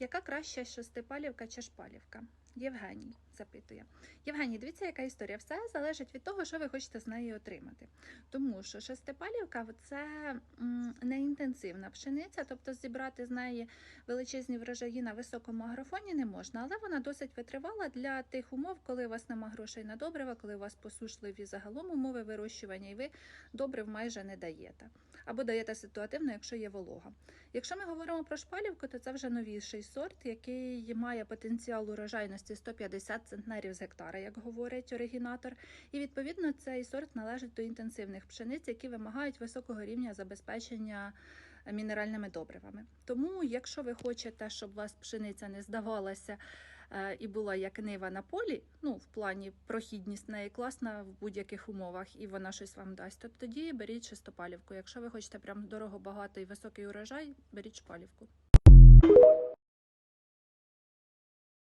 Яка краща шестипалівка чи шпалівка? Євгеній запитує. Євгеній, дивіться, яка історія. Все залежить від того, що ви хочете з неї отримати. Тому що шестипалівка це не інтенсивна пшениця, тобто зібрати з неї величезні врожаї на високому агрофоні не можна, але вона досить витривала для тих умов, коли у вас нема грошей на добрива, коли у вас посушливі загалом умови вирощування, і ви добрив майже не даєте. Або даєте ситуативно, якщо є волога. Якщо ми говоримо про шпалівку, то це вже новіший сорт, який має потенціал урожайності 150 центнерів з гектара, як говорить оригінатор. І відповідно цей сорт належить до інтенсивних пшениць, які вимагають високого рівня забезпечення мінеральними добривами. Тому, якщо ви хочете, щоб вас пшениця не здавалася е, і була як нива на полі, ну в плані прохідність неї класна в будь-яких умовах, і вона щось вам дасть, то тоді беріть шестопалівку. Якщо ви хочете прям дорого, багато і високий урожай, беріть шпалівку.